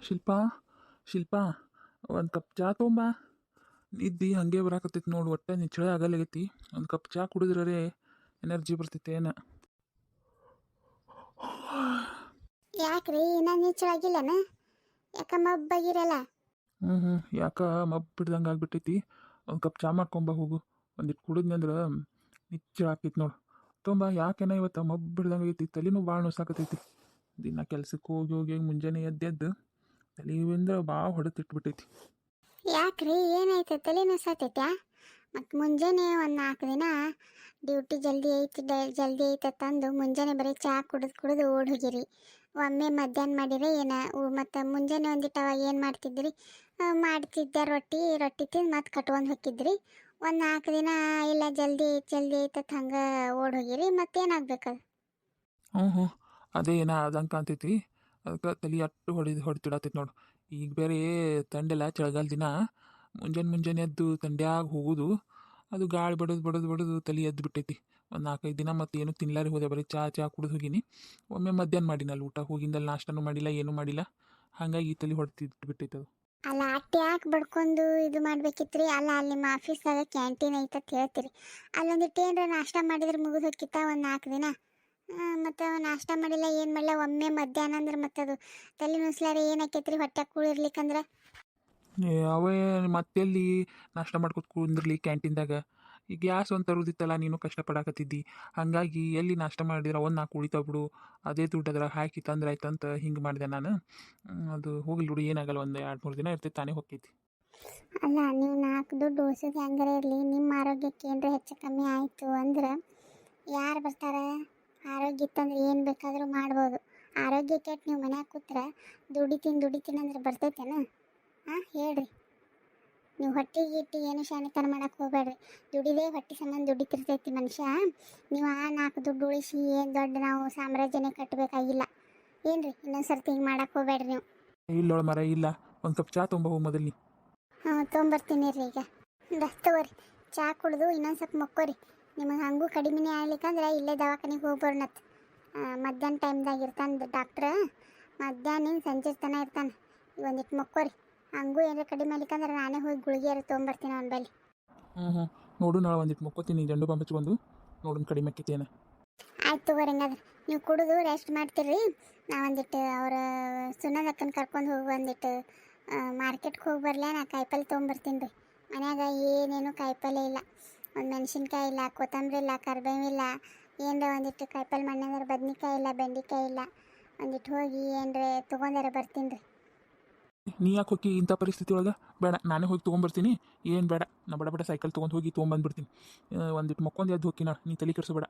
ಶಿಲ್ಪ ಶಿಲ್ಪ ಒಂದು ಕಪ್ ಚಾ ತೊಂಬ ನಿದ್ದಿ ಹಂಗೆ ಬರಾಕತ್ತೈತಿ ನೋಡು ಒಟ್ಟೆ ನಿಚ್ಚಳ ಆಗಲ್ಲಾಗೈತಿ. ಒಂದು ಕಪ್ ಚಾ ಕುಡಿದ್ರೆ ಎನರ್ಜಿ ಬರ್ತೈತೆ ಏನ. ಯಾಕ್ರಿ ಇನ್ನ ನಿಚ್ಚಳಾಗಿಲ್ಲನ ಯಾಕ ಮಬ್ಬಾಗಿರಲ್ಲ ಹ್ಞೂ ಹ್ಞೂ ಯಾಕ ಮಬ್ಬು ಬಿಡ್ದಂಗೆ ಆಗ್ಬಿಟ್ಟೈತಿ. ಒಂದು ಕಪ್ ಚಾ ಮಾಡ್ಕೊಂಬ ಹೋಗು. ಒಂದಿಟ್ಟು ಕುಡಿದ್ನಿ ಅಂದ್ರೆ ನಿಚ್ಚಳ ಆಕೈತಿ ನೋಡು. ತೊಂಬ ಯಾಕೆನ ಇವತ್ತು ಮಬ್ಬು ಬಿಡ್ದಂಗೆ ಆಗೈತಿ? ತಲೆನೂ ಭಾಳ ನುಸಾಕತೈತಿ ದಿನ ಕೆಲ್ಸಕ್ಕೆ ಹೋಗಿ ಹೋಗಿ ಮುಂಜಾನೆ ಎದ್ದೆದ್ದು ತಲೆಯಿಂದ ಭಾಳ ಹೊಡೆತಿಟ್ಬಿಟ್ಟೈತಿ ಯಾಕ್ರಿ? ಏನಾಯ್ತು? ತಲೆ ನುಸಾತೈತ್ಯಾ? ಮತ್ತು ಮುಂಜಾನೆ ಒಂದು ನಾಲ್ಕು ದಿನ ಡ್ಯೂಟಿ ಜಲ್ದಿ ಐತಿ ಜಲ್ದಿ ಐತೆ ತಂದು ಮುಂಜಾನೆ ಬರೀ ಚಾ ಕುಡಿದು ಕುಡಿದು ಓಡಿ ಹೋಗಿರಿ. ಒಮ್ಮೆ ಮಧ್ಯಾಹ್ನ ಮಾಡಿರಿ ಏನ ಮತ್ತು ಮುಂಜಾನೆ ಒಂದಿಟ್ಟು ಅವಾಗ ಏನು ಮಾಡ್ತಿದ್ರಿ? ಮಾಡ್ತಿದ್ದೆ ರೊಟ್ಟಿ ರೊಟ್ಟಿ ತಿಂದು ಮತ್ತು ಕಟ್ಕೊಂಡು ಹೋಗಿದ್ರಿ. ಒಂದು ನಾಲ್ಕು ದಿನ ಇಲ್ಲ ಜಲ್ದಿ ಐತಿ ಜಲ್ದಿ ಐತತ್ ಹಂಗೆ ಓಡಿ ಹೋಗಿರಿ ಮತ್ತೇನಾಗ್ಬೇಕು ಹ್ಞೂ ಹ್ಞೂ ಅದೇ ಏನೋ ಆದಂಗೆ ಕಾಣ್ತೈತಿ. ಅದಕ್ಕೆ ತಲೆ ಅಟ್ಟು ಹೊಡೆದು ಹೊಡಿತಿಡತೈತಿ ನೋಡು. ಈಗ ಬೇರೆ ತಂಡೆಲ್ಲ ಚಳಿಗಾಲ ದಿನ ಮುಂಜಾನೆ ಮುಂಜಾನೆ ಎದ್ದು ತಂಡ್ಯಾಗ ಹೋಗೋದು, ಅದು ಗಾಳಿ ಬಡದು ಬಡದು ಬಡದು ತಲೆ ಎದ್ದು ಬಿಟ್ಟೈತಿ. ಒಂದು ನಾಲ್ಕೈದು ದಿನ ಮತ್ತೆ ಏನು ತಿನ್ಲಾರಿ ಹೋದೆ, ಬರೀ ಚಾ ಚಾ ಕುಡಿದು ಹೋಗಿನಿ. ಒಮ್ಮೆ ಮಧ್ಯಾಹ್ನ ಮಾಡಿನಲ್ಲ ಊಟ ಹೋಗಿಂದಲ್ಲಿ ನಾಷ್ಟನೂ ಮಾಡಿಲ್ಲ, ಏನೂ ಮಾಡಿಲ್ಲ. ಹಾಗಾಗಿ ತಲೆ ಹೊಡ್ತಿದ್ದು ಬಿಟ್ಟೈತೆ ಅದು. ಅಲ್ಲ, ಅಟ್ಟಿ ಯಾಕೆ ಬಡ್ಕೊಂಡು ಇದು ಮಾಡ್ಬೇಕಿತ್ರಿ? ಅಲ್ಲ, ಅಲ್ಲಿ ನಿಮ್ಮ ಆಫೀಸ್ದಾಗ ಕ್ಯಾಂಟೀನ್ ಐತತ್ ಹೇಳ್ತೀರಿ. ಅಲ್ಲೊಂದಿಟ್ಟು ಏನಾರ ನಾಷ್ಟ ಮಾಡಿದ್ರೆ ಮುಗಿದು ಹೋಗಿತ್ತ ಒಂದು ನಾಲ್ಕು ದಿನ? ಮತ್ತು ನಾಷ್ಟ ಮಾಡಿಲ್ಲ ಏನು ಮಾಡಿಲ್ಲ ಒಮ್ಮೆ ಮಧ್ಯಾಹ್ನ ಅಂದ್ರೆ ಮತ್ತೆ ಅದು ತಲೆ ನುಸ್ಲಾರೆ ಏನು ಆಕೈತ್ರಿ ಹೊಟ್ಟೆ ಕೂಳಿರ್ಲಿಕ್ಕಂದ್ರೆ? ಅವೇ ಮತ್ತೆಲ್ಲಿ ನಾಷ್ಟ ಮಾಡ್ಕೊತ ಕುಂದಿರ್ಲಿ ಕ್ಯಾಂಟೀನ್ದಾಗ? ಈ ಗ್ಯಾಸ್ ಒಂದು ತರೋದಿತ್ತಲ್ಲ ನೀನು ಕಷ್ಟಪಡಕತ್ತಿದ್ದಿ. ಹಾಗಾಗಿ ಎಲ್ಲಿ ನಾಷ್ಟ ಮಾಡಿದ್ರೆ ಒಂದು ನಾಲ್ಕು ಉಳಿತಾವ್ ಬಿಡು ಅದೇ ದುಡ್ಡು ಅದ್ರಾಗ ಹಾಕಿ ತಂದ್ರೆ ಆಯ್ತಂತ ಹಿಂಗೆ ಮಾಡಿದೆ ನಾನು. ಅದು ಹೋಗ್ಲಿ ಬಿಡು ಏನಾಗಲ್ಲ ಒಂದು ಎರಡು ಮೂರು ದಿನ ಇರ್ತೈತೆ ತಾನೇ ಹೋಗ್ತೈತಿ. ಅಲ್ಲ ನೀವು ನಾಲ್ಕು ದುಡ್ಡು ಉಳಿಸೋದು ಹೆಂಗಾರ ಇರಲಿ? ನಿಮ್ಮ ಆರೋಗ್ಯಕ್ಕೆ ಏನರ ಹೆಚ್ಚು ಕಮ್ಮಿ ಆಯಿತು ಅಂದ್ರೆ ಯಾರು ಬರ್ತಾರೆ? ಆರೋಗ್ಯ ಇತ್ತಂದ್ರೆ ಏನು ಬೇಕಾದರೂ ಮಾಡ್ಬೋದು. ಆರೋಗ್ಯ ಕೆಟ್ಟು ನೀವು ಮನ್ಯಾಗ ಕೂತ್ರೆ ದುಡಿತೀನಿ ದುಡಿತೀನಿ ಅಂದ್ರೆ ಬರ್ತೈತೇನ? ಹಾಂ ಹೇಳ್ರಿ. ನೀವು ಹೊಟ್ಟೆ ಗಿಟ್ಟಿ ಏನು ಶಾಣಿತನ ಮಾಡಕ್ಕೆ ಹೋಗ್ಬೇಡ್ರಿ ದುಡಿದೇ ಹೊಟ್ಟೆ ಸಂಬಂಧ ದುಡಿತಿರ್ತೈತಿ ಮನುಷ್ಯ. ನೀವು ಆ ನಾಲ್ಕು ದುಡ್ಡು ಉಳಿಸಿ ಏನು ದೊಡ್ಡ ನಾವು ಸಾಮ್ರಾಜ್ಯನೇ ಕಟ್ಟಬೇಕಾಗಿಲ್ಲ ಏನ್ರಿ ಇನ್ನೊಂದು ಸರ್ತಿ ಹಿಂಗೆ ಮಾಡಕ್ಕೆ ಹೋಗ್ಬೇಡ್ರಿ ನೀವು. ಇಲ್ಲೋಳ ಮರ ಇಲ್ಲ ಒಂದು ಕಪ್ ಚಾ ತುಂಬ ಹೋಗಿ ಮೊದಲು ಹಾಂ ತೊಗೊಂಬರ್ತೀನಿ ರೀ ಈಗ. ತಗೋರಿ. ಚಾ ಕುಡಿದು ಇನ್ನೊಂದು ಸ್ವಲ್ಪ ಮಕ್ಕೋರಿ. ನಿಮಗೆ ಹಂಗೂ ಕಡಿಮೆನೇ ಆಗ್ಲಿಕ್ಕಂದ್ರೆ ಇಲ್ಲೇ ದವಾಖಾನೆಗೆ ಹೋಗಿ ಬರೋಣತ್ ಮಧ್ಯಾಹ್ನ ಟೈಮ್ದಾಗ ಇರ್ತಾನೆ ಡಾಕ್ಟ್ರ ಮಧ್ಯಾಹ್ನ ಸಂಜೆ ತನ ಇರ್ತಾನೆ. ಒಂದಿಟ್ಟು ಮಕ್ಕೋರಿ. ಹಂಗೂ ಏನಾರ ಕಡಿಮೆ ಆಗ್ಲಿಕ್ಕಂದ್ರೆ ನಾನೇ ಹೋಗಿ ಗುಳಿಗೆ ತೊಗೊಂಬರ್ತೀನಿ ಅವನ ಬಳಿ ಹಾಂ ಹಾಂ ನೋಡು ನಾಳೆ ಒಂದಿಟ್ಟು ಮಕ್ಕೋತೀನಿ ಜಂಡು ಬಾಂಬ್ ಬಂದು ನೋಡೋಣ ಕಡಿಮೆ ಆಕೈತೇನ ಆಯ್ತು ತಗೋರಿ ಹಂಗಾದ್ರೆ. ನೀವು ಕುಡಿದು ರೆಸ್ಟ್ ಮಾಡ್ತೀರಿ. ನಾ ಒಂದಿಟ್ಟು ಅವ್ರ ಸುನದಕ್ಕನ ಕರ್ಕೊಂಡು ಹೋಗಿ ಒಂದಿಟ್ಟು ಮಾರ್ಕೆಟ್ಗೆ ಹೋಗಿ ಬರಲೇ ನಾ ಕಾಯಿಪಲ್ಲೆ ತೊಗೊಂಬರ್ತೀನಿ ರೀ. ಮನ್ಯಾಗ ಏನೇನು ಕಾಯಿಪಲ್ಲೆ ಇಲ್ಲ. ಒಂದು ಮೆಣಸಿನ್ಕಾಯಿ ಇಲ್ಲ ಕೊತ್ತಂಬರಿ ಇಲ್ಲ ಕರ್ಬೇವು ಇಲ್ಲ ಏನರ ಒಂದಿಟ್ಟು ಕಾಯಿಪಲ್ಲೆ ಮಣ್ಣಂದ್ರೆ ಬದ್ನಿಕಾಯಿ ಇಲ್ಲ ಬೆಂಡೆಕಾಯಿ ಇಲ್ಲ ಒಂದಿಟ್ಟು ಹೋಗಿ ಏನರ ತೊಗೊಂಡಾರ ಬರ್ತೀನಿ ರೀ. ನೀ ಯಾಕೆ ಹೋಗಿ ಇಂಥ ಪರಿಸ್ಥಿತಿ ಒಳಗೆ? ಬೇಡ ನಾನೇ ಹೋಗಿ ತೊಗೊಂಬರ್ತೀನಿ ಏನು ಬೇಡ ನಾ ಬಡ ಬಡ ಸೈಕಲ್ ತೊಗೊಂಡು ಹೋಗಿ ತೊಗೊಂಬಂದ್ಬಿಡ್ತೀನಿ ಒಂದಿಟ್ಟು ಮಕ್ಕೊಂದು ಎದ್ದು ಹೋಗಿ ನೀ ತಲೆ ಕೆಡಿಸ್ಬೇಡ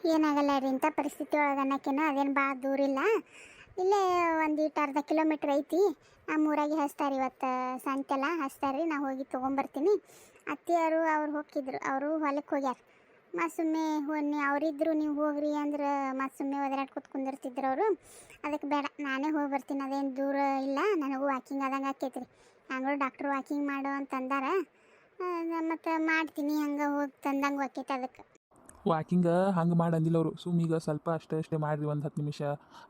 ಏನಾಗಲ್ಲ ರೀ ಇಂಥ ಪರಿಸ್ಥಿತಿ ಒಳಗೆ ಅನ್ನೋಕ್ಕೇನೋ ಅದೇನು ಭಾಳ ದೂರ ಇಲ್ಲ. ಇಲ್ಲೇ ಒಂದಿಟ್ಟು ಅರ್ಧ ಕಿಲೋಮೀಟ್ರ್ ಐತಿ. ನಮ್ಮ ಊರಾಗೆ ಹಚ್ತಾರೆ ಇವತ್ತು ಸಾಯಂಕಾಲ ಹಚ್ತಾರೆ ರೀ ನಾ ಹೋಗಿ ತೊಗೊಂಬರ್ತೀನಿ ಅತ್ತಿಯವರು ಅವ್ರು ಹೋಗಿದ್ರು ಅವರು ಹೊಲಕ್ಕೆ ಹೋಗ್ಯಾರ. ಮತ್ತು ಸುಮ್ಮನೆ ಹೋಗಿ ಅವರಿದ್ದರು ನೀವು ಹೋಗ್ರಿ ಅಂದ್ರೆ ಮತ್ತು ಸುಮ್ಮನೆ ಒದರಾಡ್ಕೊತ ಕುಂದಿರ್ತಿದ್ರು ಅವರು. ಅದಕ್ಕೆ ಬೇಡ, ನಾನೇ ಹೋಗಿ ಬರ್ತೀನಿ, ಅದೇನು ದೂರ ಇಲ್ಲ, ನನಗೂ ವಾಕಿಂಗ್ ಆದಂಗೆ ಆಕೈತೆ ರೀ ಹಂಗೂ ಡಾಕ್ಟ್ರು ವಾಕಿಂಗ್ ಮಾಡು ಅಂತ ಅಂದಾರ. ಮತ್ತು ಮಾಡ್ತೀನಿ, ಹಂಗೆ ಹೋಗಿ ತಂದಂಗೆ ಆಕೈತೆ ಅದಕ್ಕೆ ವಾಕಿಂಗ ಹಂಗೆ ಮಾಡಿ ಅಂದಿಲ್ಲ ಅವರು ಸುಮ್ಮೀಗ ಸ್ವಲ್ಪ ಅಷ್ಟೇ ಅಷ್ಟೇ ಮಾಡಿರಿ, ಒಂದು ಹತ್ತು ನಿಮಿಷ,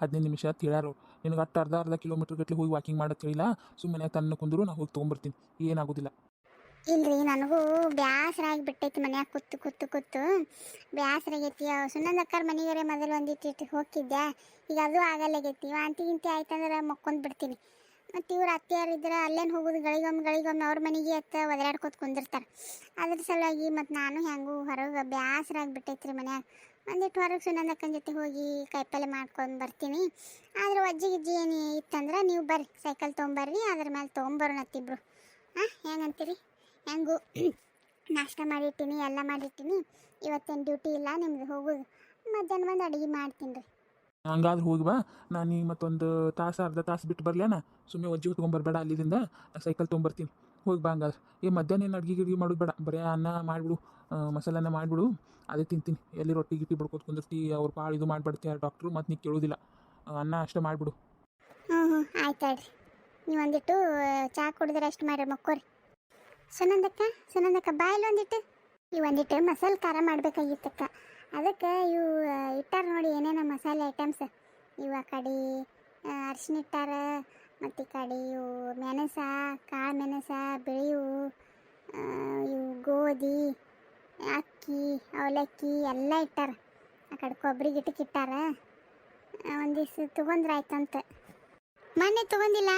ಹದಿನೈದು ನಿಮಿಷ ಅಂತ ಹೇಳ್ಯಾರು ನಿನಗೆ ಅಷ್ಟು ಅರ್ಧ ಅರ್ಧ ಕಿಲೋಮೀಟ್ರ್ ಗಟ್ಟಲೆ ಹೋಗಿ ವಾಕಿಂಗ್ ಮಾಡೋದು ಹೇಳಿಲ್ಲ. ಸುಮ್ಮನೆ ತನ್ನ ಕುಂದ್ರು ನಾ ಹೋಗಿ ತೊಗೊಂಬರ್ತೀನಿ. ಏನಾಗೋದಿಲ್ಲ. ಇಲ್ರಿ, ನನಗೂ ಬ್ಯಾಸರ ಆಗಿಬಿಟ್ಟೈತಿ ಮನ್ಯಾಗ ಕೂತು ಕೂತು ಕೂತು. ಬ್ಯಾಸರ ಆಗೈತಿ. ಅವ್ ಸುನಂದಕ್ಕರ್ ಮನೆಗರೆ ಮೊದಲು ಒಂದಿಟ್ಟು ಹೋಗಿದ್ದೆ ಈಗ ಅದು ಆಗಲ್ಲಾಗೈತಿ ವಾಂತಿ ಗಿಂತಿ ಆಯ್ತಂದ್ರೆ ಮಕ್ಕೊಂಡ್ ಬಿಡ್ತೀನಿ. ಮತ್ತು ಇವ್ರು ಅತ್ತೆಯಾರು ಇದ್ರೆ ಅಲ್ಲೇನು ಹೋಗೋದು? ಗಳಿಗೊಮ್ಮೆ ಗಳಿಗೊಮ್ಮೆ ಅವ್ರ ಮನೆಗೆ ಅತ್ತ ಒದರಾಡ್ಕೊತ ಕುಂದಿರ್ತಾರೆ. ಅದ್ರ ಸಲುವಾಗಿ ಮತ್ತು ನಾನು ಹೆಂಗೂ ಹೊರಗೆ ಬ್ಯಾಸರ ರೀ ಮನ್ಯಾಗ. ಒಂದಿಟ್ಟು ಹೊರಗೆ ಸುನಂದಕ್ಕನ ಜೊತೆ ಹೋಗಿ ಕಾಯಿಪಲ್ಲೆ ಮಾಡ್ಕೊಂಡು ಬರ್ತೀನಿ. ಆದ್ರೆ ಅಜ್ಜಿ ಗಿಜ್ಜಿ ಏನು ಇತ್ತಂದ್ರೆ ನೀವು ಬರ್ರಿ. ಸೈಕಲ್ ತೊಗೊಂಬರ್ರಿ, ಅದ್ರ ಮೇಲೆ ತೊಗೊಂಬರೋಣತ್ತಿಬ್ರು ಹಾಂ ಹೆಂಗಂತೀರಿ ಹೆಂಗೂ ನಾಷ್ಟ ಮಾಡಿರ್ತೀನಿ ಎಲ್ಲ ಮಾಡಿರ್ತೀನಿ. ಇವತ್ತೇನು ಡ್ಯೂಟಿ ಇಲ್ಲ ನಿಮ್ದು ಹೋಗೋದು ಮಧ್ಯಾಹ್ನ ಬಂದು ಅಡುಗೆ ಮಾಡ್ತೀನಿ ರೀ. ಹಂಗಾದ್ರೆ ಹೋಗಿ ಬಾ. ನಾನು ಈಗ ಮತ್ತೊಂದು ತಾಸು ಅರ್ಧ ತಾಸು ಬಿಟ್ಟು ಬರಲೇನ? ಸುಮ್ಮನೆ ಒಜ್ಜಿ ತೊಗೊಂಬರ್ಬೇಡ ಅಲ್ಲಿಂದ. ಸೈಕಲ್ ತೊಗೊಂಬರ್ತೀನಿ. ಹೋಗಿ ಬಾ ಹಂಗಾದ್ರೆ. ಈ ಮಧ್ಯಾಹ್ನ ಏನು ಅಡ್ಗೆ ಗಿಡ್ಗೆ ಮಾಡೋದು ಬೇಡ. ಬರೀ ಅನ್ನ ಮಾಡಿಬಿಡು ಮಸಾಲೆನ ಮಾಡಿಬಿಡು. ಅದೇ ತಿಂತೀನಿ. ಎಲ್ಲಿ ರೊಟ್ಟಿ ಗಿಟ್ಟಿ ಬಡ್ಕೊತ ಕುಂದಿರ್ತಿ ಅವ್ರು ಭಾಳ ಇದು ಮಾಡಿಬಿಡ್ತೀಯ ಡಾಕ್ಟ್ರು ಮತ್ತು ನೀವು ಕೇಳೋದಿಲ್ಲ. ಅನ್ನ ಅಷ್ಟೇ ಮಾಡಿಬಿಡು. ಹ್ಞೂ ಹ್ಞೂ ಆಯ್ತು ಹೇಳ್ರಿ ನೀವು ಒಂದಿಟ್ಟು ಚಾ ಕುಡಿದ್ರೆ ಅಷ್ಟು ಮಾಡಿರಿ ಮಕ್ಕೋರಿ. ಸುನಂದಕ್ಕ ಸುನಂದಕ್ಕ ಬಾಯಲ್ಲಿ ಒಂದಿಟ್ಟು. ಈ ಒಂದಿಟ್ಟು ಮಸಾಲೆ ಖಾರ ಮಾಡ್ಬೇಕಾಗಿತ್ತಕ್ಕ. ಅದಕ್ಕೆ ಇವು ಇಟ್ಟಾರ ನೋಡಿ ಏನೇನೋ ಮಸಾಲೆ ಐಟಮ್ಸ್ ಇವು ಆ ಕಡೆ ಅರ್ಶಿನ ಇಟ್ಟಾರ, ಮತ್ತು ಕಡಿ ಇವು ಮೆಣಸ, ಕಾಳು ಮೆಣಸ ಬಿಳಿವು ಇವು ಗೋಧಿ, ಅಕ್ಕಿ, ಅವಲಕ್ಕಿ ಎಲ್ಲ ಇಟ್ಟಾರ. ಆ ಕಡೆ ಕೊಬ್ಬರಿ ಗಿಟಕ್ಕೆ ಇಟ್ಟಾರ. ಒಂದಿವ್ಸ ತೊಗೊಂಡ್ರಾಯ್ತಂತ ಮೊನ್ನೆ ತೊಗೊಂಡಿಲ್ಲ.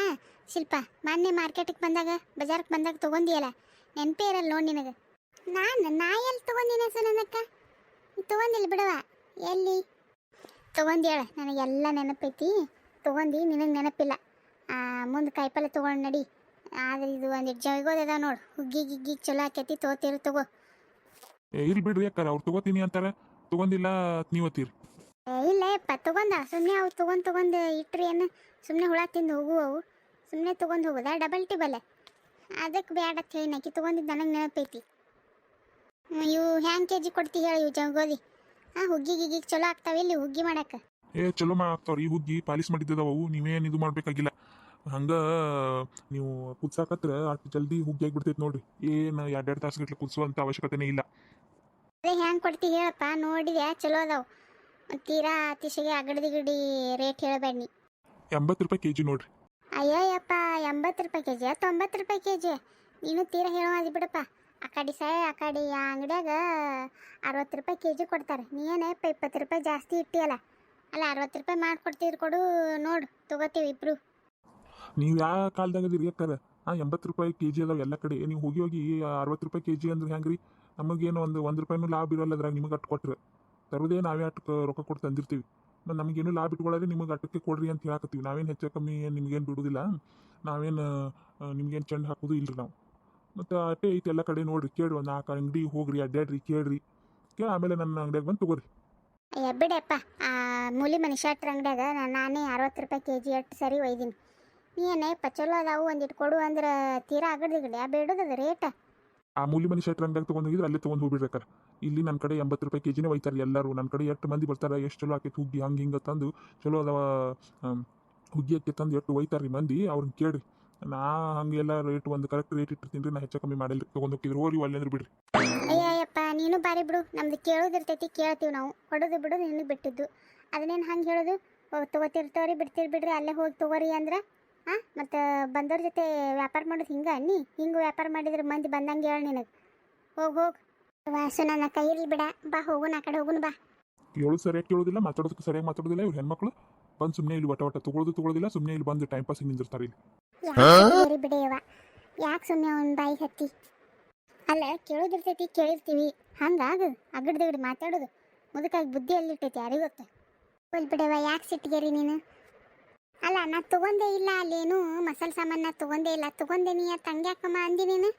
ಶಿಲ್ಪ, ಮೊನ್ನೆ ಮಾರ್ಕೆಟಿಗೆ ಬಂದಾಗ, ಬಜಾರ್ಗೆ ಬಂದಾಗ ತೊಗೊಂಡಿಯಲ್ಲ. ನೆನಪೇ ಇರಲ್ಲ ನೋಡಿ ನಿನಗೆ. ನಾನು ನಾ ಎಲ್ಲಿ ತೊಗೊಂಡಿನ ನನ್ನಕ್ಕ? ತೊಗೊಂಡಿಲ್ಲ ಬಿಡವ ಎಲ್ಲಿ? ನನಗೆ ನನಗೆಲ್ಲ ನೆನಪೈತಿ. ತೊಗೊಂಡು ನಿನಗೆ ನೆನಪಿಲ್ಲ. ಮುಂದೆ ಕಾಯಿಪಲ್ಲೆ ತೊಗೊಂಡು ನಡಿ. ಆದ್ರೆ ಇದು ಒಂದು ಜೈಗೋದದ ನೋಡು. ಹುಗ್ಗಿ ಗಿಗ್ಗಿ ಚಲೋ ಆಕೈತಿ ತಗೋತೀರಿ ತಗೋ. ಇಲ್ಲಿ ಬಿಡ್ರಿ ಅಕ್ಕಾರ ಅವ್ರು ತಗೋತೀನಿ ಅಂತಾರೆ. ತಗೊಂಡಿಲ್ಲ ನೀವತ್ತೀರಿ ಏ, ಇಲ್ಲ ಯಪ್ಪ ತಗೊಂಡ. ಸುಮ್ಮನೆ ಅವು ತೊಗೊಂಡು ತೊಗೊಂಡು ಇಟ್ರಿ ಏನು? ಸುಮ್ಮನೆ ಹುಳ ತಿಂದು ಹೋಗುವವು. ಸುಮ್ಮನೆ ತೊಗೊಂಡು ಹೋಗುದಾ? ಡಬಲ್ ಟಿಬಲ್. ಅದಕ್ಕೆ ಬೇಡ ಅಂತ ಹೇಳಿ ನಾಕಿ ತೊಗೊಂಡಿದ್ದು ನನಗೆ ನೆನಪೈತಿ ಇವು ಹ್ಯಾಂಗ್ ಕೆ ಜಿ ಕೊಡ್ತಿ ಹೇಳಿ ಇವು ಜಗೋದಿ ಹಾಂ ಹುಗ್ಗಿ ಗಿಗ್ಗಿ ಚಲೋ ಆಗ್ತಾವೆ ಇಲ್ಲಿ ಹುಗ್ಗಿ ಮಾಡಕ್ಕೆ ಏ ಚಲೋ ಮಾಡ್ತಾವ್ರಿ ಈ ಹುಗ್ಗಿ ಪಾಲಿಸ್ ಮಾಡಿದ್ದದವು ಅವು ನೀವೇನು ಇದು ಮಾಡ್ಬೇಕಾಗಿಲ್ಲ. ಹಂಗೆ ನೀವು ಕುದ್ಸಾಕತ್ರ ಅಷ್ಟು ಜಲ್ದಿ ಹುಗ್ಗಿ ಆಗಿಬಿಡ್ತೈತೆ ನೋಡ್ರಿ. ಏನು ಎರಡೆರಡು ತಾಸು ಗಟ್ಲೆ ಕುದಿಸುವಂಥ ಅವಶ್ಯಕತೆನೇ ಇಲ್ಲ. ಅದೇ ಹ್ಯಾಂಗ್ ಕೊಡ್ತಿ ಹೇಳಪ್ಪ ನೋಡಿದೆ ಚಲೋ ಅದಾವು. ತೀರಾ ಅತಿಶಗೆ ಅಗಡ್ದಿಗಡಿ ರೇಟ್ ಹೇಳಬೇಡ ನೀ ಎಂಬತ್ತು ರೂಪಾಯಿ ಕೆ ಜಿ ನೋಡ್ರಿ. ಅಯ್ಯಯ್ಯಪ್ಪ, ಎಂಬತ್ತು ರೂಪಾಯಿ ಕೆ ಜಿ ತೊಂಬತ್ತು ರೂಪಾಯಿ ಕೆ ಜಿ ನೀನು ತೀರಾ ಹೇಳೋ ಬಿಡಪ್ಪ. ಆ ಕಡೆ ಸೈ, ಆ ಕಡೆ ಆ ಅಂಗಡಿಯಾಗ ಅರವತ್ತು ರೂಪಾಯಿ ಕೆ ಜಿ ಕೊಡ್ತಾರೆ. ನೀ ಅಪ್ಪ ಇಪ್ಪತ್ತು ರೂಪಾಯಿ ಜಾಸ್ತಿ ಇಟ್ಟಿಯಲ್ಲ? ಅಲ್ಲ, ಅರವತ್ತು ರೂಪಾಯಿ ಮಾಡ್ಕೊಡ್ತಿದ್ರು ಕೊಡು, ನೋಡು, ತಗೋತೀವಿ ಇಬ್ರು. ನೀವು ಯಾವ ಕಾಲದಾಗ ಅದಿರಿ ಅಕ್ಕ ಎಂಬತ್ತು ರೂಪಾಯಿ ಕೆ ಜಿ ಅದಾವ ಎಲ್ಲ ಕಡೆ. ನೀವು ಹೋಗಿ ಹೋಗಿ ಅರವತ್ತು ರೂಪಾಯಿ ಕೆ ಜಿ ಅಂದ್ರೆ ಹೆಂಗ್ರಿ? ನಮಗೇನು ಒಂದು ಒಂದು ರೂಪಾಯಿನೂ ಲಾಭ ಇರೋಲ್ಲ ಅದ್ರಾಗ ನಿಮಗೆ ಅಟ್ಟು ಕೊಟ್ರೆ. ತರೋದೇ ನಾವೇ ಅಟ್ಟು ರೊಕ್ಕ ಕೊಟ್ಟು ತಂದಿರ್ತೀವಿ. ನಮಗೇನು ಲಾಭ ಇಟ್ಕೊಳ್ಳೋದ್ರೆ ನಿಮಗೆ ಅಟಕ್ಕೆ ಕೊಡ್ರಿ ಅಂತ ಹೇಳಕತ್ತೀವಿ. ನಾವೇನು ಹೆಚ್ಚು ಕಮ್ಮಿ ಏನು ನಿಮಗೇನು ಬಿಡೋದಿಲ್ಲ. ನಾವೇನು ನಿಮ್ಗೇನು ಚೆಂಡು ಹಾಕೋದು ಇಲ್ರಿ ನಾವು. ಮತ್ತು ಅಟ್ಟೆ ಐತೆ ಎಲ್ಲ ಕಡೆ ನೋಡ್ರಿ ಕೇಳಿ ಒಂದು ನಾಲ್ಕು ಅಂಗಡಿ ಹೋಗ್ರಿ ಅಡ್ಡಾಡ್ರಿ ಕೇಳ್ರಿ. ಕೇಳಿ ಆಮೇಲೆ ನನ್ನ ಅಂಗಡಿಯಾಗ ಬಂದು ತಗೋರಿ. ಅಯ್ಯ ಬಿಡಪ್ಪ. ಆ ಮೂಲಿ ಮನಿ ಅಂಗಡಿಯಾಗ ನಾನು ನಾನೇ ಅರವತ್ತು ರೂಪಾಯಿ ಕೆ ಜಿ ಅಷ್ಟು ಸರಿ ಒಯ್ದೀನಿ. ನೀ ಪಚಲೋ ಚಲೋ ಅದಾವು ಒಂದಿಟ್ಟು ಕೊಡು ಅಂದ್ರೆ ತೀರಾ ಆಗಡ್ದಿಗಡೆ ಆ ರೇಟ್ ರೇಟ. ಆ ಮೂಲಿ ಮನುಷ್ಯ ಶೆಟ್ರ್ ಅಂಗಡಿಯಾಗ ತೊಗೊಂಡೋಗಿದ್ರೆ ಅಲ್ಲೇ ತೊಗೊಂಡು ಹೋಗ್ಬಿಡ್ಬೇಕಾರ ಇಲ್ಲಿ ನನ್ನ ಕಡೆ ಎಂಬತ್ತು ರೂಪಾಯಿ ಕೆ ಜಿನೇ ಒಯ್ತಾರೆ ಎಲ್ಲರೂ. ನನ್ನ ಕಡೆ ಎಷ್ಟು ಮಂದಿ ಬರ್ತಾರೆ, ಎಷ್ಟು ಚಲೋ ಆಕೈತೆ ಹುಗ್ಗಿ, ಹಂಗೆ ಹಿಂಗೆ ತಂದು ಚಲೋ ಅದಾವ ಹುಗ್ಗಿಯಕ್ಕೆ ತಂದು ಎಷ್ಟು ಒಯ್ತಾರೆ ರೀ ಮಂದಿ ಅವ್ರನ್ನ ಕೇಳ್ರಿ. ನಾ ಹಂಗೆ ಎಲ್ಲ ರೇಟ್ ಒಂದು ಕರೆಕ್ಟ್ ರೇಟ್ ಇಟ್ಟಿರ್ತೀನಿ ರೀ, ನಾ ಹೆಚ್ಚು ಕಮ್ಮಿ ಮಾಡಿಲ್ಲ ತೊಗೊಂಡು ಹೋಗ್ತಿದ್ರು ಹೋಗಿ ಅಂದ್ರೆ ಬಿಡ್ರಿ. ಅಯ್ಯಯ್ಯಪ್ಪ, ನೀನು ಬಾರಿ ಬಿಡು. ನಮ್ದು ಕೇಳೋದಿರ್ತೈತಿ, ಕೇಳ್ತೀವಿ ನಾವು. ಕೊಡೋದು ಬಿಡು, ನಿನ್ನ ಬಿಟ್ಟಿದ್ದು. ಅದನ್ನೇನು ಹಂಗೆ ಹೇಳೋದು? ತೊಗೋತಿರ್ತವ್ರಿ, ಬಿಡ್ತೀರಿ ಬಿಡ್ರಿ, ಅಲ್ಲೇ ಹೋಗಿ ತೊಗೋರಿ ಅಂದ್ರೆ? ಹಾಂ ಮತ್ತು ಬಂದವ್ರ ಜೊತೆ ವ್ಯಾಪಾರ ಮಾಡೋದು ಹಿಂಗೆ ಅನ್ನಿ? ಹಿಂಗೆ ವ್ಯಾಪಾರ ಮಾಡಿದ್ರೆ ಮಂದಿ ಬಂದಂಗೆ ಹೇಳಿ ನಿನಗೆ. ಹೋಗಿ ಹೋಗಿ. ವಾಸು ನನ್ನ ಕೈ ಇರ್ಲಿ ಬಿಡ. ಬಾ ಹೋಗೋಣ ಆ ಕಡೆ ಹೋಗುನು ಬಾ. ಕೇಳು ಸರಿಯಾಗಿ ಕೇಳೋದಿಲ್ಲ ಮಾತಾಡೋದಕ್ಕೆ ಸರಿಯಾಗಿ ಮಾತಾಡೋದಿಲ್ಲ. ಇವ್ರು ಹೆಣ್ಮಕ್ಳು. ಬಂದು ಸುಮ್ಮನೆ ಇಲ್ಲಿ ವಟ ವಟ ತೊಗೊಳೋದು ತೊಗೊಳೋದಿಲ್ಲ ಸುಮ್ಮನೆ ಇಲ್ಲಿ ಬಂದು ಟೈಮ್ ಪಾಸಿಗೆ ನಿಂದಿರ್ತಾರೆ ಇಲ್ಲಿ. ಯಾಕೆ ಬಿಡೆಯವ ಯಾಕೆ ಸುಮ್ಮನೆ ಅವನ ಬಾಯಿ ಹತ್ತಿ? ಅಲ್ಲ ಕೇಳೋದಿರ್ತೈತಿ ಕೇಳಿರ್ತೀವಿ. ಹಂಗಾಗ ಅಗಡ್ದಗಡ್ ಮಾತಾಡೋದು. ಮುದುಕಾಗಿ ಬುದ್ಧಿ ಎಲ್ಲಿರ್ತೈತಿ ಯಾರಿಗೂ ಗೊತ್ತ ಹೋಲ್ ಬಿಡವ ಯಾಕೆ ಸಿಟ್ಟಿಗೆರಿ ನೀನು? ಅಲ್ಲ ನಾ ತಗೊಂಡೇ ಇಲ್ಲ ಅಲ್ಲೇನು? ಮಸಾಲೆ ಸಾಮಾನು ನಾ ತಗೊಂಡೇ ಇಲ್ಲ. ತಗೊಂಡೆ ನೀ ತಂಗ್ಯಾಕಮ್ಮ ಅಂದಿ ನೀನು?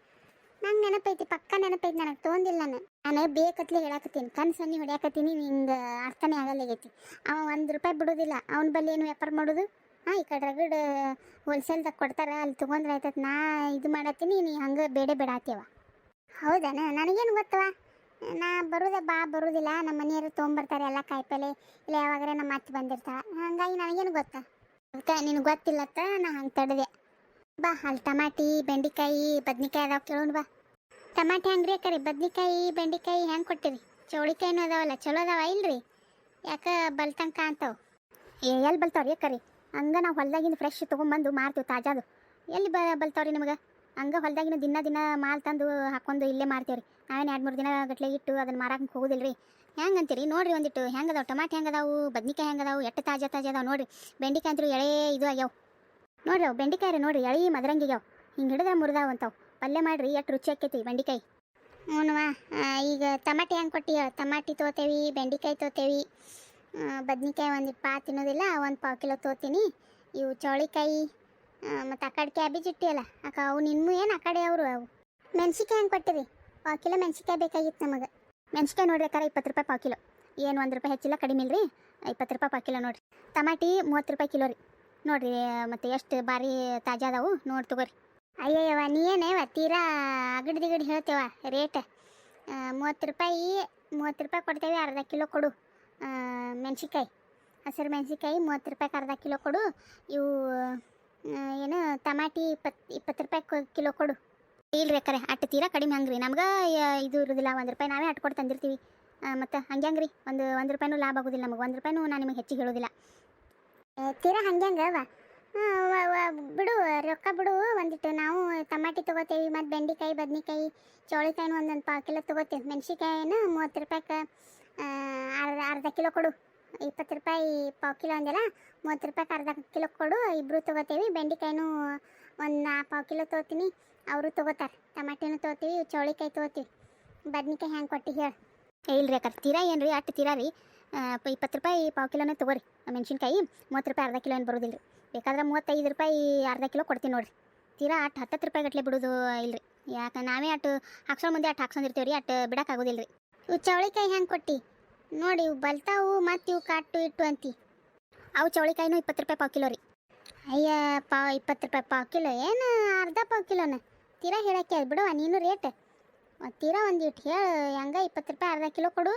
ನಂಗೆ ನೆನಪೈತಿ, ಪಕ್ಕ ನೆನಪೈತಿ, ನನಗೆ ತೋಂದಿಲ್ಲ ನಾನು. ನಾನು ಬೇಕತ್ಲೆ ಹೇಳಾಕತ್ತೀನಿ ಕನ್ಸನ್ನಿ ಹೊಡ್ಯಾಕತ್ತೀನಿ, ನಿಂಗೆ ಅರ್ಥನೇ ಆಗಲ್ಲಾಗೈತಿ ಅವ ಒಂದು ರೂಪಾಯಿ ಬಿಡೋದಿಲ್ಲ, ಅವನ ಬಲ್ಲಿ ಏನು ವ್ಯಾಪಾರ ಮಾಡೋದು? ಹಾಂ ಈ ಕಡೆ ರಗಡ್ ಹೋಲ್ಸೇಲ್ದಾಗ ಕೊಡ್ತಾರ, ಅಲ್ಲಿ ತೊಗೊಂಡ್ರೆ ಆಯ್ತದ ನಾ ಇದು ಮಾಡತ್ತೀನಿ, ನೀ ಹಂಗೆ ಬೇಡೆ ಹೌದಾನ ಹೌದನ ನನಗೇನು ಗೊತ್ತವ? ನಾ ಬರೋದೆ ಬಾ, ಬರೋದಿಲ್ಲ, ನಮ್ಮ ಮನೆಯವರು ತೊಗೊಂಬರ್ತಾರೆ, ಎಲ್ಲ ಕಾಯಿಪಲ್ಲೆ ಇಲ್ಲ ಯಾವಾಗಾರ ನಮ್ಮ ಅತ್ತೆ ಬಂದಿರ್ತಾಳೆ. ಹಂಗಾಗಿ ನನಗೇನು ಗೊತ್ತಾ? ಅದಕ್ಕೆ ನಿನಗೆ ಗೊತ್ತಿಲ್ಲತ್ತ, ನಾ ಹಂಗೆ ತಡೆದೆ. ಬಾ, ಅಲ್ಲಿ ಟಮಾಟಿ, ಬೆಂಡೆಕಾಯಿ, ಬದ್ನಿಕಾಯಿ ಅದಾವ ಕೇಳೋಣ ಬಾ. ಟಮಾಟಿ ಹೆಂಗ್ರಿ ಅಕ್ಕರಿ, ಬದ್ನಿಕಾಯಿ, ಬೆಂಡೆಕಾಯಿ ಹೆಂಗೆ ಕೊಟ್ಟಿರಿ? ಚೌಳಿಕಾಯಿನೂ ಅದಾವಲ್ಲ, ಚಲೋ ಅದಾವ ಇಲ್ರಿ? ಯಾಕೆ ಬಲ್ತಂಕ ಅಂತಾವ? ಏ ಎಲ್ಲಿ ಬಲ್ತಾವ್ರಿ ಅಕ್ಕರಿ? ಹಂಗೆ ನಾವು ಹೊಲ್ದಾಗಿಂದ ಫ್ರೆಶ್ ತೊಗೊಂಬಂದು ಮಾರ್ತೀವಿ ತಾಜಾದು. ಎಲ್ಲಿ ಬ ಬಲ್ತಾವ್ರಿ ನಿಮಗೆ? ಹಂಗೆ ಹೊಲ್ದಾಗಿನ ದಿನ ದಿನ ಮಾಲ್ ತಂದು ಹಾಕೊಂಡು ಇಲ್ಲೇ ಮಾರ್ತೀವಿ ರೀ ನಾವೇನು ಎರಡು ಮೂರು ದಿನ ಗಟ್ಲೆ ಇಟ್ಟು ಅದನ್ನು ಮಾರಕ್ಕೆ ಹೋಗೋದಿಲ್ಲ ರೀ ಹೆಂಗೆ ಅಂತೀರಿ? ನೋಡಿರಿ ಒಂದಿಟ್ಟು ಹೆಂಗೆ ಅದಾವೆ ಟಮಾಟೆ ಹೆಂಗೆ ಅದಾವು ಬದ್ನಿಕಾಯಿ ಹೆಂಗೆ ಅದಾವು ಎಷ್ಟು ತಾಜಾ ತಾಜಾ ಅದಾವೆ ನೋಡಿರಿ? ಬೆಂಡೆಕಾಯಿ ಅಂತೂ ಎಳೆ ಇದು ಆಗ್ಯಾವ. ನೋಡ್ರಿ ಅವು ಬೆಂಡೆಕಾಯಿ ರೀ ನೋಡ್ರಿ, ಎಳಿ ಮದರಂಗಿಗ್ಯಾವ ಹಿಂಗೆ ಹಿಡಿದ್ರೆ ಮುರಿದಾವ ಅಂತಾವು. ಪಲ್ಯ ಮಾಡ್ರಿ, ಎಷ್ಟು ರುಚಿ ಆಕೈತಿ ಬೆಂಡೆಕಾಯಿ. ಹ್ಞೂನವಾ ಈಗ ಟಮಾಟಿ ಹೆಂಗೆ ಕೊಟ್ಟಿ ಟಮಾಟಿ ತೋತೇವಿ, ಬೆಂಡೆಕಾಯಿ ತೋತೇವಿ ಬದ್ನಿಕಾಯಿ ಒಂದು ಪಾ ತಿನ್ನೋದಿಲ್ಲ, ಒಂದು ಪಾವು ಕಿಲೋ ತೋತೀನಿ. ಇವು ಚೌಳಿಕಾಯಿ ಮತ್ತು ಆ ಕಡೆ ಕ್ಯಾಬೇಜ್ ಇಟ್ಟಿಯಲ್ಲ ಅಕ್ಕ ಅವು ನಿಮ್ಮ ಏನು ಆ ಕಡೆ ಅವರು ಅವು. ಮೆಣ್ಸಿಕಾಯಿ ಹೆಂಗೆ ಕೊಟ್ಟಿರಿ ಪಾವು ಕಿಲೋ ಮೆಣ್ಸಿಕಾಯಿ ಬೇಕಾಗಿತ್ತು ನಮಗೆ. ಮೆಣ್ಸಿಕಾಯಿ ನೋಡ್ರಿ ಅಕ್ಕಾರ ಇಪ್ಪತ್ತು ರೂಪಾಯಿ ಪಾವು ಕಿಲೋ. ಏನು ಒಂದು ರೂಪಾಯಿ ಹೆಚ್ಚಿಲ್ಲ ಕಡಿಮೆ ಇಲ್ರಿ ಇಪ್ಪತ್ತು ರೂಪಾಯಿ ಪಾವು ಕಿಲೋ ನೋಡಿರಿ. ಟಮಾಟಿ ಮೂವತ್ತು ರೂಪಾಯಿ ಕಿಲೋ ರೀ. ನೋಡ್ರಿ, ಮತ್ತು ಎಷ್ಟು ಬಾರಿ ತಾಜಾ ಅದಾವು, ನೋಡಿ ತಗೋರಿ. ಅಯ್ಯಯ್ಯವ ನೀ ಏನೇವ ತೀರಾ ಅಗಡ್ದಿಗಡಿ ಹೇಳ್ತೇವ, ರೇಟ್. ಮೂವತ್ತು ರೂಪಾಯಿ ಮೂವತ್ತು ರೂಪಾಯಿ ಕೊಡ್ತೇವೆ, ಅರ್ಧ ಕಿಲೋ ಕೊಡು. ಮೆಣಸಿಕಾಯಿ ಹಸಿರು ಮೆಣ್ಸಿಕಾಯಿ ಮೂವತ್ತು ರೂಪಾಯಿಗೆ ಅರ್ಧ ಕಿಲೋ ಕೊಡು. ಇವು ಏನು, ಟಮಾಟಿ ಇಪ್ಪತ್ತು ಇಪ್ಪತ್ತು ರೂಪಾಯಿ ಕಿಲೋ ಕೊಡು. ಇಲ್ರಿ ಅಕ್ಕರೆ ಅಟ್ಟು ತೀರಾ ಕಡಿಮೆ ಹಂಗ್ರಿ. ನಮ್ಗೆ ಇದು ಇರೋದಿಲ್ಲ, ಒಂದು ರೂಪಾಯಿ ನಾವೇ ಅಟ್ಕೊಟ್ಟು ತಂದಿರ್ತೀವಿ. ಮತ್ತು ಹಂಗೆ ಹಂಗ್ರಿ ಒಂದು ಒಂದು ರೂಪಾಯಿನೂ ಲಾಭ ಆಗೋದಿಲ್ಲ ನಮಗೆ. ಒಂದು ರೂಪಾಯಿನೂ ನಾನು ನಿಮಗೆ ಹೆಚ್ಚಿಗೆ ಹೇಳೋದಿಲ್ಲ. ತೀರಾ ಹಂಗೆ ಹಂಗವ ಆ, ವ- ವ- ಬಿಡು ರೊಕ್ಕ ಬಿಡು ಒಂದಿಟ್ಟು ನಾವು ಟಮಾಟಿ ತಗೋತೀವಿ ಮತ್ತು ಬೆಂಡೆಕಾಯಿ ಬದ್ನೆಕಾಯಿ ಚೌಳಿಕಾಯಿನೂ ಒಂದೊಂದು ಪಾವು ಕಿಲೋ ತೊಗೋತೀವಿ. ಮೆಣಸಿಕಾಯಿನ ಮೂವತ್ತು ರೂಪಾಯಿಗೆ ಅರ್ಧ ಅರ್ಧ ಕಿಲೋ ಕೊಡು. ಇಪ್ಪತ್ತು ರೂಪಾಯಿ ಪಾವು ಕಿಲೋ ಅಂದೆಲ್ಲ ಮೂವತ್ತು ರೂಪಾಯಿಗೆ ಅರ್ಧ ಕಿಲೋ ಕೊಡು ಇಬ್ಬರು ತೊಗೋತೀವಿ. ಬೆಂಡೆಕಾಯಿನೂ ಒಂದು ನಾ ಪಾವು ಕಿಲೋ ತೊಗೋತೀನಿ. ಅವರು ತೊಗೋತಾರೆ. ಟಮಾಟಿನೂ ತೊಗೋತೀವಿ ಚೌಳಿಕಾಯಿ ತೊಗೋತೀವಿ. ಬದ್ನಿಕಾಯಿ ಹೆಂಗೆ ಕೊಟ್ಟು ಹೇಳಿ. ರೀ ಅಕ್ಕ ತೀರಾ ಏನು ರೀ ಅಟ್ಟು ತೀರಾ ರೀ. ಇಪ್ಪತ್ತು ರೂಪಾಯಿ ಪಾವು ಕಿಲೋನೇ ತೊಗೋರಿ. ಮೆಣಸಿನ್ಕಾಯಿ ಮೂವತ್ತು ರೂಪಾಯಿ ಅರ್ಧ ಕಿಲೋ ಏನು ಬರೋದಿಲ್ಲ ರೀ ಬೇಕಾದ್ರೆ ಮೂವತ್ತೈದು ರೂಪಾಯಿ ಅರ್ಧ ಕಿಲೋ ಕೊಡ್ತೀನಿ ನೋಡಿರಿ. ತೀರಾ ಅಟ್ಟು ಹತ್ತತ್ತು ರೂಪಾಯಿ ಗಟ್ಟಲೆ ಬಿಡೋದು ಇಲ್ರಿ. ಯಾಕೆ ನಾವೇ ಅಟ್ಟು ಹಾಕ್ಸೋ ಮುಂದೆ ಅಟ್ಟು ಹಾಕ್ಸೊಂದಿರ್ತೀವಿ ರೀ ಅಟ್ಟು ಬಿಡೋಕ್ಕಾಗೋದಿಲ್ಲ ರೀ ಇವು ಚೌಳಿಕಾಯಿ ಹೆಂಗೆ ಕೊಟ್ಟು? ನೋಡಿ ಇವು ಬಲ್ತಾವು ಮತ್ತು ಇವು ಕಾಟು ಇಟ್ಟು ಅಂತಿ. ಅವು ಚೌಳಿಕಾಯಿನೂ ಇಪ್ಪತ್ತು ರೂಪಾಯಿ ಪಾವು ಕಿಲೋ ರೀ. ಅಯ್ಯ, ಪಾವ್ ಇಪ್ಪತ್ತು ರೂಪಾಯಿ ಪಾವು ಕಿಲೋ ಏನು ಅರ್ಧ ಪಾವು ಕಿಲೋನ? ತೀರಾ ಹೇಳಕ್ಕೆ ಬಿಡವ ನೀನು ರೇಟ್. ತೀರಾ ಒಂದು ಇಟ್ಟು ಹೇಳು, ಹೆಂಗೆ ಇಪ್ಪತ್ತು ರೂಪಾಯಿ ಅರ್ಧ ಕಿಲೋ ಕೊಡು.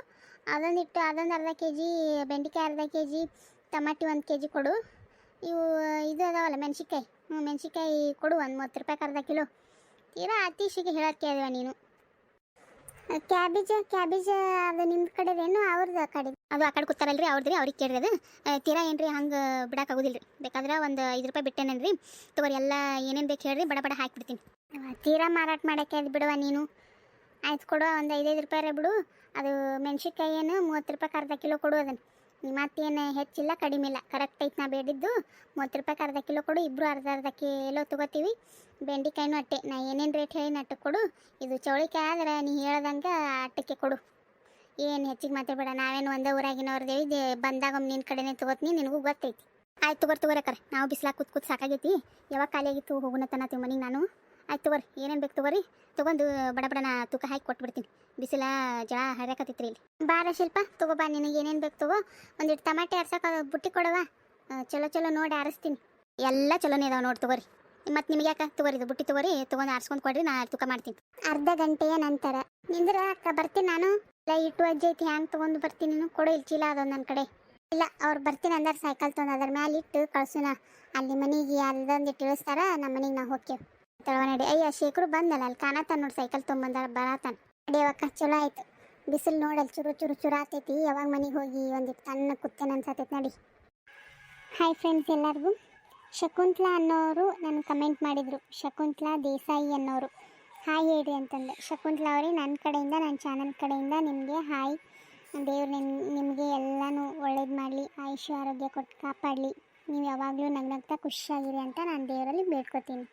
ಅದೊಂದು ಇಟ್ಟು ಅದೊಂದು ಅರ್ಧ ಕೆ ಜಿ ಬೆಂಡೆಕಾಯಿ, ಅರ್ಧ ಕೆ ಜಿ ಟಮಾಟಿ ಒಂದು ಕೆ ಜಿ ಕೊಡು. ಇವು, ಇದು ಅದಾವಲ್ಲ ಮೆಣಸಿಕಾಯಿ ಹ್ಞೂ ಮೆಣಸಿಕಾಯಿ ಕೊಡು, ಒಂದು ಮೂವತ್ತು ರೂಪಾಯಿ ಅರ್ಧ ಕಿಲೋ. ತೀರಾ ಅತಿಶಿಗೆ ಹೇಳೋದು ಅಲ್ವ ನೀನು. ಕ್ಯಾಬೇಜ್ ಕ್ಯಾಬೇಜ್ ಅದು ನಿಮ್ಮ ಕಡೆದೇನು ಅವ್ರದ್ದು ಆ ಕಡೆ. ಅದು ಆ ಕಡೆ ಕೂತಾರಲ್ರಿ, ಅವ್ರದ್ರಿ, ಅವ್ರಿಗೆ ಕೇಳಿರೋದು ತೀರಾ ಏನು ರೀ ಹಂಗೆ ಬಿಡೋಕ್ಕಾಗೋದಿಲ್ಲ ರೀ ಬೇಕಾದ್ರೆ ಒಂದು ಐದು ರೂಪಾಯಿ ಬಿಟ್ಟೇನೇನ್ರಿ. ತಗೋರಿ, ಎಲ್ಲ ಏನೇನು ಬೇಕು ಹೇಳ್ರಿ, ಬಡ ಬಡ ಹಾಕಿಬಿಡ್ತೀನಿ. ತೀರಾ ಮಾರಾಟ ಮಾಡೋಕ್ಕೆ ಅದು ಬಿಡುವ ನೀನು. ಆಯ್ತು ಕೊಡುವ ಒಂದು ಐದೈದು ರೂಪಾಯಿ ಬಿಡು. ಅದು ಮೆಣಸಿನ್ಕಾಯಿ ಏನು ಮೂವತ್ತು ರೂಪಾಯಿ ಅರ್ಧ ಕಿಲೋ ಕೊಡು ಅದನ್ನು. ನೀ ಮತ್ತೇನು ಹೆಚ್ಚಿಲ್ಲ, ಕಡಿಮೆ ಇಲ್ಲ. ಕರೆಕ್ಟ್ ಐತೆ ನಾ ಬೇಡಿದ್ದು. ಮೂವತ್ತು ರೂಪಾಯಿ ಅರ್ಧ ಕಿಲೋ ಕೊಡು. ಇಬ್ಬರು ಅರ್ಧ ಅರ್ಧ ಕಿಲೋ ತೊಗೋತೀವಿ. ಬೆಂಡೆಕಾಯಿನೂ ಅಟ್ಟೆ. ನಾ ಏನೇನು ರೇಟ್ ಹೇಳಿ ಅಟ್ಟಕ್ಕೆ ಕೊಡು. ಇದು ಚೌಳಿಕಾಯಿ ಆದ್ರೆ ನೀ ಹೇಳ್ದಂಗೆ ಅಟ್ಟಕ್ಕೆ ಕೊಡು. ಏನು ಹೆಚ್ಚಿಗೆ ಮಾತಾಡಬೇಡ. ನಾವೇನು ಒಂದೇ ಊರಾಗಿನವ್ರದೇವಿ ಬಂದಾಗ ಒಮ್ಮೆ ನಿನ್ನ ಕಡೆನೇ ತೊಗೋತೀನಿ, ನಿನಗೂ ಗೊತ್ತೈತಿ. ಆಯ್ತು ತಗೋರ್ ತಗೋರಕ್ಕಾರ ನಾವು ಬಿಸಿಲಾಗ ಕೂತ್ ಕೂತ್ ಸಾಕಾಗೈತಿ. ಯಾವಾಗ ಖಾಲಿ ಆಗಿತ್ತು ಹೋಗೋಣ ತನತೀವಿ ಮನೆಗೆ ನಾನು. ಆಯ್ತು ತಗೋರಿ, ಏನೇನು ಬೇಕು ತಗೋರಿ. ತೊಗೊಂಡು ಬಡ ಬಡನ ತೂಕ ಹಾಕಿ ಕೊಟ್ಬಿಡ್ತೀನಿ. ಬಿಸಿಲ ಜಳ ಹರಿಯಾಕತ್ತೈತ್ರಿ ಇಲ್ಲಿ. ಬಾರ ಶಿಲ್ಪ, ತಗೋ ಬಾ ನಿನಗೆ ಏನೇನು ಬೇಕು ತಗೋ. ಒಂದಿಟ್ಟು ಟಮಾಟೆ ಆರ್ಸಕ್ಕೆ ಬುಟ್ಟಿ ಕೊಡವ. ಚಲೋ ಚಲೋ ನೋಡಿ ಆರಿಸ್ತೀನಿ. ಎಲ್ಲ ಚಲೋನೇ ಇದಾವೆ ನೋಡಿ ತಗೋರಿ. ಮತ್ತು ನಿಮಗೆ ಯಾಕೆ ತಗೋರಿ ಇದು ಬುಟ್ಟಿ ತಗೋರಿ? ತೊಗೊಂಡು ಆರಿಸ್ಕೊಂಡು ಕೊಡ್ರಿ, ನಾ ತೂಕ ಮಾಡ್ತೀನಿ. ಅರ್ಧ ಗಂಟೆಯ ನಂತರ. ನಿಂದ್ರ ಅಕ್ಕ ಬರ್ತೀನಿ ನಾನು. ಇಲ್ಲ, ಇಟ್ಟು ಅಜ್ಜಿ ಐತಿ, ಹ್ಯಾಂಗೆ ತೊಗೊಂಡು ಬರ್ತೀನಿ ನೀನು? ಕೊಡು, ಇಲ್ಲಿ ಚೀಲ ಅದೊಂದು ನನ್ನ ಕಡೆ. ಇಲ್ಲ, ಅವ್ರು ಬರ್ತೀನಿ ಅಂದ್ರೆ, ಸೈಕಲ್ ತೊಗೊಂಡು ಅದ್ರ ಮ್ಯಾಲೆ ಇಟ್ಟು ಕಳ್ಸೋಣ ಅಲ್ಲಿ ಮನೆಗೆ ಅರ್ಧೊಂದಿಟ್ಟು ಇಳಿಸ್ತಾರ ನಮ್ಮ ಮನೆಗೆ ನಾವು ಹೋಗ್ತೇವೆ ತಳವ ನಡಿ ಅಯ್ಯ, ಶೇಖರು ಬಂದಲ್ಲ, ಅಲ್ಲಿ ಕಾಣತಾನ ನೋಡಿ ಸೈಕಲ್ ತೊಗೊಂಬಂದ ಬರತಾನ ನಡಿಯವಕ್ಕ ಚಲೋ ಆಯ್ತು. ಬಿಸಿಲು ನೋಡಲ್ಲಿ ಚುರು ಚುರು ಚುರು ಆತೈತಿ ಯಾವಾಗ ಮನೆಗೆ ಹೋಗಿ ಒಂದಿಟ್ಟು ತಣ್ಣ ಕುತ್ತೇನೆ ಅನ್ಸತೈತಿ ನಡಿ. ಹಾಯ್ ಫ್ರೆಂಡ್ಸ್ ಎಲ್ಲರಿಗೂ. ಶಕುಂತ್ಲಾ ಅನ್ನೋರು ನನ್ನ ಕಮೆಂಟ್ ಮಾಡಿದರು. ಶಕುಂತ್ಲಾ ದೇಸಾಯಿ ಅನ್ನೋರು. ಹಾಯ್ ಹೇಳಿ ಅಂತಂದೆ. ಶಕುಂತ್ಲಾ ಅವರೇ ನನ್ನ ಕಡೆಯಿಂದ ನನ್ನ ಚಾನಲ್ ಕಡೆಯಿಂದ ನಿಮಗೆ ಹಾಯ್ ದೇವ್ರು ನಿಮ್, ನಿಮಗೆ ಎಲ್ಲನೂ ಒಳ್ಳೇದು ಮಾಡಲಿ, ಆಯುಷ್ಯ, ಆರೋಗ್ಯ ಕೊಟ್ಟು ಕಾಪಾಡಲಿ. ನೀವು ಯಾವಾಗಲೂ ನಗ್ನಗ್ತಾ ಖುಷಿಯಾಗಿರಿ ಅಂತ ನಾನು ದೇವರಲ್ಲಿ ಬೇಡ್ಕೊತೀನಿ.